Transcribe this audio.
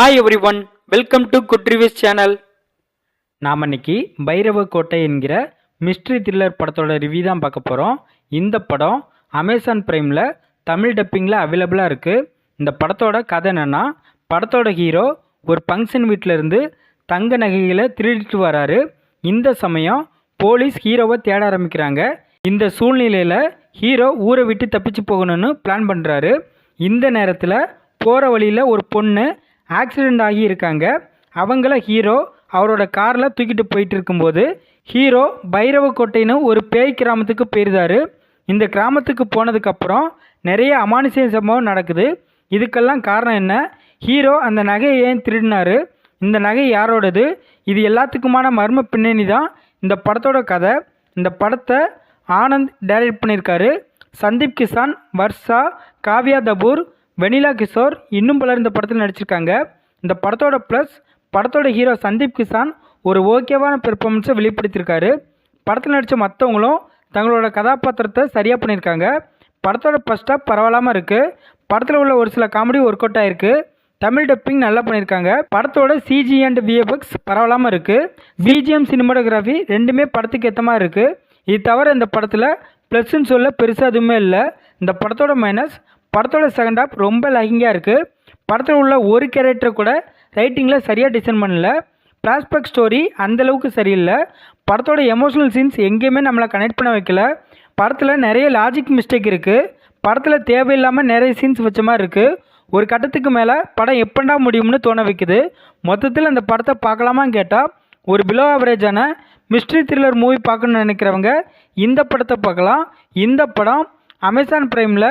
Hi everyone welcome to good reviews channel நாம் இன்னைக்கு பைரவ கோட்டை என்கிற மிஸ்ட்ரி த்ரில்லர் படத்தோட ரிவ்யூ தான் பார்க்க போகிறோம் இந்த படம் அமேசான் ப்ரைமில் தமிழ் டப்பிங்கில் அவைலபிளாக இருக்குது இந்த படத்தோட கதை என்னென்னா படத்தோட ஹீரோ ஒரு ஃபங்க்ஷன் வீட்டில் இருந்து தங்க நகைகளை திருடிட்டு வராரு. இந்த சமயம் போலீஸ் ஹீரோவை தேட ஆரம்பிக்கிறாங்க. இந்த சூழ்நிலையில் ஹீரோ ஊரை விட்டு தப்பிச்சு போகணும்னு பிளான் பண்ணுறாரு இந்த நேரத்தில் போகிற வழியில் ஒரு பொண்ணு ஆக்சிடெண்ட் ஆகி இருக்காங்க. அவங்கள ஹீரோ அவரோட காரில் தூக்கிட்டு போயிட்டு இருக்கும்போது ஹீரோ பைரவக்கோட்டைன்னு ஒரு பேய் கிராமத்துக்கு போயிருந்தாரு. இந்த கிராமத்துக்கு போனதுக்கப்புறம் நிறைய அமானுஷ சம்பவம் நடக்குது. இதுக்கெல்லாம் காரணம் என்ன? ஹீரோ அந்த நகையை ஏன் திருடினாரு? இந்த நகை யாரோடது? இது எல்லாத்துக்குமான மர்ம பின்னணி தான் இந்த படத்தோட கதை. இந்த படத்தை ஆனந்த் டைரக்ட் பண்ணியிருக்காரு. சந்தீப் கிசான் வர்ஷா காவ்யா தபூர் வெனிலா கிஷோர் இன்னும் பலர் இந்த படத்தில் நடிச்சிருக்காங்க. இந்த படத்தோட ப்ளஸ் படத்தோட ஹீரோ சந்தீப் கிசான் ஒரு ஓகேவான பெர்ஃபார்மன்ஸை வெளிப்படுத்தியிருக்காரு. படத்தில் நடித்த மற்றவங்களும் தங்களோட கதாபாத்திரத்தை சரியாக பண்ணியிருக்காங்க. படத்தோட ஃபர்ஸ்ட் ஹாஃப் பரவாயில்லாமல் இருக்குது படத்தில் உள்ள ஒரு சில காமெடி ஒர்க் அவுட் ஆயிருக்கு. தமிழ் டப்பிங் நல்லா பண்ணியிருக்காங்க. படத்தோட சிஜி அண்ட் விஎஃப்எக்ஸ் பரவாயில்லாமல் இருக்குது பிஜிஎம் சினிமாட்டோகிராஃபி ரெண்டுமே படத்துக்கு ஏற்ற மாதிரி இருக்குது இது தவிர இந்த படத்தில் ப்ளஸ்ன்னு சொல்ல பெருசாக எதுவுமே இல்லை. இந்த படத்தோட மைனஸ் படத்தோட செகண்ட் ஹாஃப் ரொம்ப லகிங்காக இருக்குது படத்தில் உள்ள ஒரு கேரக்டர் கூட ரைட்டிங்கில் சரியாக டிசைன் பண்ணல. ஃப்ளாஷ்பேக் ஸ்டோரி அந்தளவுக்கு சரியில்லை. படத்தோட எமோஷனல் சீன்ஸ் எங்கேயுமே நம்மளை கனெக்ட் பண்ண வைக்கல. படத்தில் நிறைய லாஜிக் மிஸ்டேக் இருக்குது படத்தில் தேவையில்லாமல் நிறைய சீன்ஸ் வச்ச மாதிரி இருக்குது ஒரு கட்டத்துக்கு மேலே படம் எப்படா முடியும்னு தோண வைக்குது. மொத்தத்தில் அந்த படத்தை பார்க்கலாமான்னு கேட்டால் ஒரு பிலோ ஆவரேஜான மிஸ்ட்ரி த்ரில்லர் மூவி பார்க்கணுன்னு நினைக்கிறவங்க இந்த படத்தை பார்க்கலாம். இந்த படம் அமேசான் ப்ரைமில்